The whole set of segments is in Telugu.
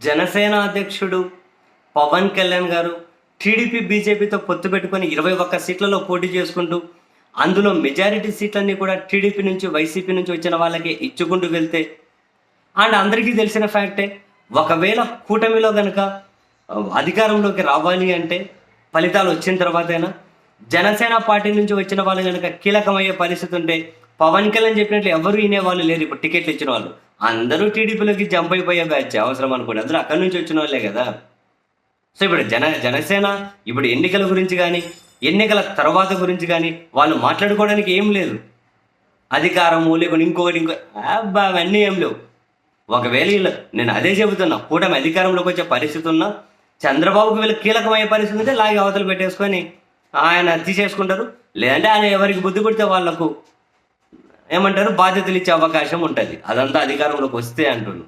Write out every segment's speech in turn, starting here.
జనసేన అధ్యక్షుడు పవన్ కళ్యాణ్ గారు టీడీపీ బీజేపీతో పొత్తు పెట్టుకొని ఇరవై ఒక్క సీట్లలో పోటీ చేసుకుంటూ అందులో మెజారిటీ సీట్లన్నీ కూడా టీడీపీ నుంచి వైసీపీ నుంచి వచ్చిన వాళ్ళకి ఇచ్చుకుంటూ వెళ్తే అండ్ అందరికీ తెలిసిన ఫ్యాక్టే ఒకవేళ కూటమిలో కనుక అధికారంలోకి రావాలి అంటే ఫలితాలు వచ్చిన తర్వాతైనా జనసేన పార్టీ నుంచి వచ్చిన వాళ్ళు కనుక కీలకమయ్యే పరిస్థితి ఉంటే పవన్ కళ్యాణ్ చెప్పినట్లు ఎవరు వినేవాళ్ళు లేరు. ఇప్పుడు టికెట్లు ఇచ్చిన వాళ్ళు. అందరూ టీడీపీలోకి జంప్ అయిపోయే బ్యాచ్ అవసరం అనుకోండి. అందరూ అక్కడి నుంచి వచ్చిన వాళ్ళే కదా. సో ఇప్పుడు జన జనసేన ఇప్పుడు ఎన్నికల గురించి కానీ ఎన్నికల తర్వాత గురించి కానీ వాళ్ళు మాట్లాడుకోవడానికి ఏం లేదు. అధికారము లేకుండా ఇంకొకటి ఇంకో అబ్బా అవన్నీ ఏం లేవు. ఒకవేళ వీళ్ళు నేను అదే చెబుతున్నా కూటమి అధికారంలోకి వచ్చే పరిస్థితి ఉన్నా చంద్రబాబుకి వీళ్ళు కీలకమయ్యే పరిస్థితి ఉంటే లాగి అవతలు పెట్టేసుకొని ఆయన తీసేసుకుంటారు. లేదంటే ఆయన ఎవరికి బుద్ధి కొడితే వాళ్ళకు ఏమంటారు? బాధ్యతలు ఇచ్చే అవకాశం ఉంటుంది. అదంతా అధికారంలోకి వస్తే అంటున్నాను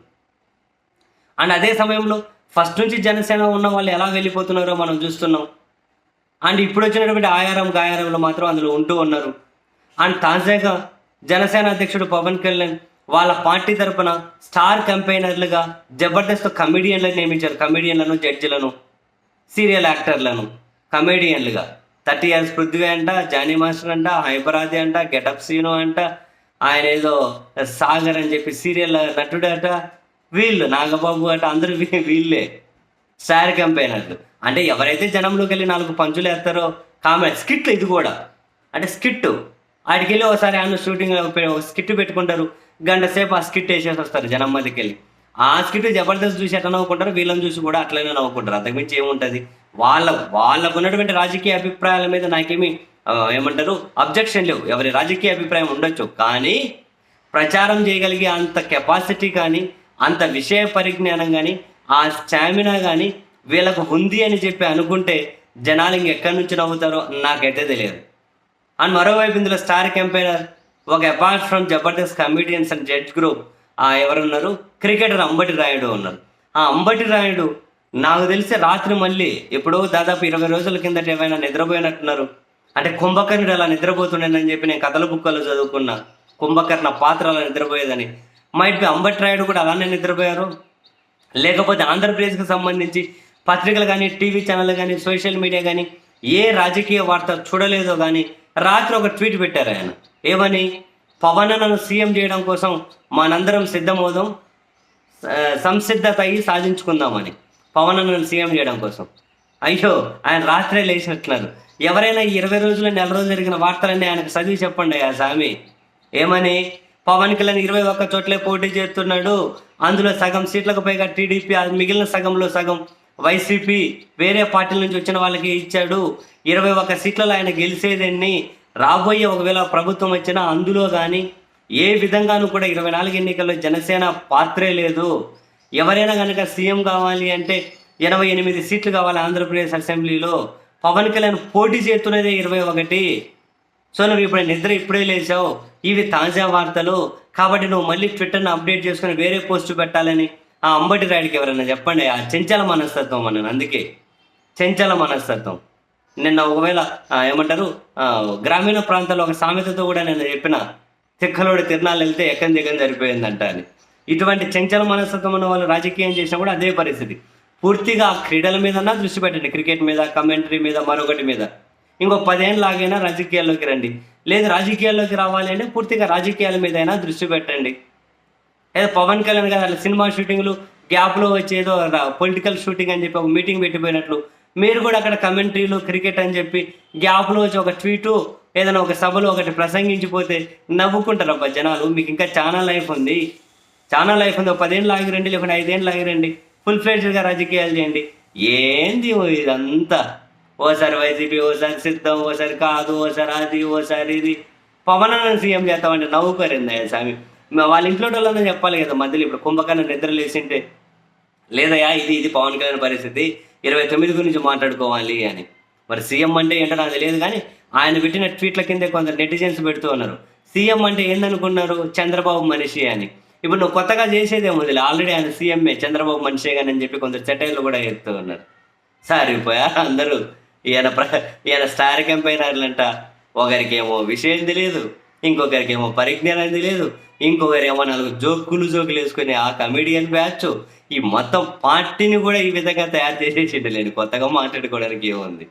అండ్ అదే సమయంలో ఫస్ట్ నుంచి జనసేన ఉన్న వాళ్ళు ఎలా వెళ్ళిపోతున్నారో మనం చూస్తున్నాం. అండ్ ఇప్పుడు వచ్చినటువంటి ఆయారం గాయారంలో మాత్రం అందులో ఉంటూ ఉన్నారు. అండ్ తాజాగా జనసేన అధ్యక్షుడు పవన్ కళ్యాణ్ వాళ్ళ పార్టీ తరపున స్టార్ కంపెయినర్లుగా జబర్దస్త్ కమెడియన్లను నియమించారు. కమెడియన్లను జడ్జిలను సీరియల్ యాక్టర్లను కమెడియన్లుగా. థర్టీ ఇయర్స్ పృథ్వీ అంట జానీ మాస్టర్ అంట హైపరాది అంట గెటప్ సీను అంట ఆయన ఏదో సాగర్ అని చెప్పి సీరియల్ నటుడు అట వీళ్ళు నాగబాబు అట అందరూ వీళ్ళే. శారీ స్టార్ అట్లు అంటే ఎవరైతే జనంలోకి వెళ్ళి నాలుగు పంచులు వేస్తారో కామెడీ స్కిట్లు ఇది కూడా. అంటే స్కిట్ ఆడికి వెళ్ళి ఒకసారి ఆయన షూటింగ్ స్కిట్ పెట్టుకుంటారు. గంట సేపు ఆ స్కిట్ వేసేసి వస్తారు జనం మధ్యకి వెళ్ళి. ఆ స్కిట్ జబర్దస్త్ చూసి ఎట్లా నవ్వుకుంటారు వీళ్ళని చూసి కూడా అట్లనే నవ్వుకుంటారు. అంతకుమించి ఏముంటుంది? వాళ్ళ వాళ్ళకు ఉన్నటువంటి రాజకీయ అభిప్రాయాల మీద నాకేమి ఏమంటారు? అబ్జెక్షన్ లేవు. ఎవరి రాజకీయ అభిప్రాయం ఉండొచ్చు. కానీ ప్రచారం చేయగలిగే అంత కెపాసిటీ కానీ అంత విషయ పరిజ్ఞానం కానీ ఆ స్టామినా కానీ వీళ్ళకు ఉంది అని చెప్పి అనుకుంటే జనాలు ఇంకెక్కడి నుంచి నవ్వుతారో నాకైతే తెలియదు. అండ్ మరోవైపు ఇందులో స్టార్ క్యాంపెయినర్ ఒక apart from Jabardasth comedians and judge group ఆ ఎవరున్నారు? క్రికెటర్ అంబటి రాయుడు ఉన్నారు. ఆ అంబటి రాయుడు నాకు తెలిసి రాత్రి మళ్ళీ ఎప్పుడో దాదాపు ఇరవై రోజుల కిందట ఏమైనా నిద్రపోయినట్టున్నారు. అంటే కుంభకర్ణుడు అలా నిద్రపోతుండేనని చెప్పి నేను కథల బుక్కలు చదువుకున్నా. కుంభకర్ణ పాత్ర అలా నిద్రపోయేదని మైట్ బి అంబట్రాయుడు కూడా అలానే నిద్రపోయారు. లేకపోతే ఆంధ్రప్రదేశ్కి సంబంధించి పత్రికలు కానీ టీవీ ఛానల్ కానీ సోషల్ మీడియా కానీ ఏ రాజకీయ వార్త చూడలేదో కానీ రాత్రి ఒక ట్వీట్ పెట్టారు ఆయన. ఏమని? పవన్ నన్ను సీఎం చేయడం కోసం మనందరం సిద్ధమవుదాం సంసిద్ధత అయ్యి సాధించుకుందామని. పవన్ నన్ను సీఎం చేయడం కోసం. అయ్యో ఆయన రాత్రే లేచినట్టున్నారు. ఎవరైనా ఇరవై రోజులు నెల రోజులు జరిగిన వార్తలన్నీ ఆయనకు చదివి చెప్పండి ఆ స్వామి. ఏమని? పవన్ కళ్యాణ్ ఇరవై ఒక్క చోట్లే పోటీ చేస్తున్నాడు. అందులో సగం సీట్లకు పైగా టీడీపీ అది మిగిలిన సగంలో సగం వైసీపీ వేరే పార్టీల నుంచి వచ్చిన వాళ్ళకి ఇచ్చాడు. ఇరవై ఒక్క సీట్లలో ఆయన గెలిచేదన్ని? రాబోయే ఒకవేళ ప్రభుత్వం వచ్చినా అందులో కానీ ఏ విధంగానూ కూడా ఇరవై నాలుగు ఎన్నికల్లో జనసేన పాత్రే లేదు. ఎవరైనా కనుక సీఎం కావాలి అంటే ఎనభై ఎనిమిది సీట్లు కావాలి ఆంధ్రప్రదేశ్ అసెంబ్లీలో. పవన్ కళ్యాణ్ పోటీ చేస్తున్నదే ఇరవై ఒకటి. సో నువ్వు ఇప్పుడు నిద్ర ఇప్పుడే లేచావు. ఇవి తాజా వార్తలు. కాబట్టి నువ్వు మళ్ళీ ట్విట్టర్ని అప్డేట్ చేసుకుని వేరే పోస్ట్ పెట్టాలని ఆ అంబటి రాయుడికి ఎవరైనా చెప్పండి. ఆ చెంచల మనస్తత్వం అన్నాను అందుకే చెంచల మనస్తత్వం. నిన్న ఒకవేళ ఏమంటారు? గ్రామీణ ప్రాంతాల్లో ఒక సామెతతో కూడా నేను చెప్పిన తిక్కలోడి తిరణాలు వెళ్తే ఎక్కని దిగని సరిపోయిందంట అని. ఇటువంటి చెంచల మనస్తత్వం ఉన్న వాళ్ళు రాజకీయం చేసినా కూడా అదే పరిస్థితి. పూర్తిగా క్రీడల మీదన్నా దృష్టి పెట్టండి. క్రికెట్ మీద కమెంటరీ మీద మరొకటి మీద. ఇంకో పదేళ్ళు లాగైనా రాజకీయాల్లోకి రండి. లేదు రాజకీయాల్లోకి రావాలి అంటే పూర్తిగా రాజకీయాల మీద అయినా దృష్టి పెట్టండి. ఏదో పవన్ కళ్యాణ్ గారు అట్లా సినిమా షూటింగ్లు గ్యాప్లో వచ్చి ఏదో పొలిటికల్ షూటింగ్ అని చెప్పి ఒక మీటింగ్ పెట్టిపోయినట్లు మీరు కూడా అక్కడ కమెంటరీలు క్రికెట్ అని చెప్పి గ్యాప్లో వచ్చి ఒక ట్వీటు ఏదైనా ఒక సభలో ఒకటి ప్రసంగించిపోతే నవ్వుకుంటారు. అబ్బా జనాలు మీకు ఇంకా చాలా లైఫ్ ఉంది. చాలా లైఫ్ ఉంది. ఒక పదేళ్ళు ఆగిరండి లేకుంటే ఐదేళ్ళు ఆగిరండి ఫుల్ ఫ్లెడ్జ్గా రాజకీయాలు చేయండి. ఏంది ఇదంతా? ఓసారి వైసీపీ ఓసారి సిద్ధం ఓసారి కాదు ఓసారి అది ఓసారి ఇది. పవన్ అన్న సీఎం చేస్తామంటే నవ్వుకోరింది స్వామి. వాళ్ళ ఇంట్లో వాళ్ళని చెప్పాలి కదా మధ్యలో ఇప్పుడు కుంభకర్ణ నిద్ర లేచింటే. లేదయ్యా ఇది ఇది పవన్ కళ్యాణ్ పరిస్థితి. ఇరవై తొమ్మిది గురించి మాట్లాడుకోవాలి అని. మరి సీఎం అంటే ఏంటో నాకు తెలియదు కానీ ఆయన పెట్టిన ట్వీట్ల కిందే కొందరు నెటిజన్స్ పెడుతూ ఉన్నారు. సీఎం అంటే ఏందనుకున్నారు? చంద్రబాబు మనిషి అని. ఇప్పుడు నువ్వు కొత్తగా చేసేదేమో ఆల్రెడీ ఆయన సీఎంఏ చంద్రబాబు మనిషే కానీ అని చెప్పి కొందరు చటైలు కూడా చెప్తూ ఉన్నారు. సారిపోయా అందరూ ఈయన ప్ర ఈయన స్టార్ కంపెయినర్లంట ఒకరికేమో విషయం తెలియదు ఇంకొకరికేమో పరిజ్ఞానం తెలియదు ఇంకొకరేమో నాలుగు జోకులు జోకులు వేసుకుని ఆ కమెడియన్ బ్యాచ్ ఈ మొత్తం పార్టీని కూడా ఈ విధంగా తయారు చేసేసిండు లేని కొత్తగా మాట్లాడుకోవడానికి ఏముంది?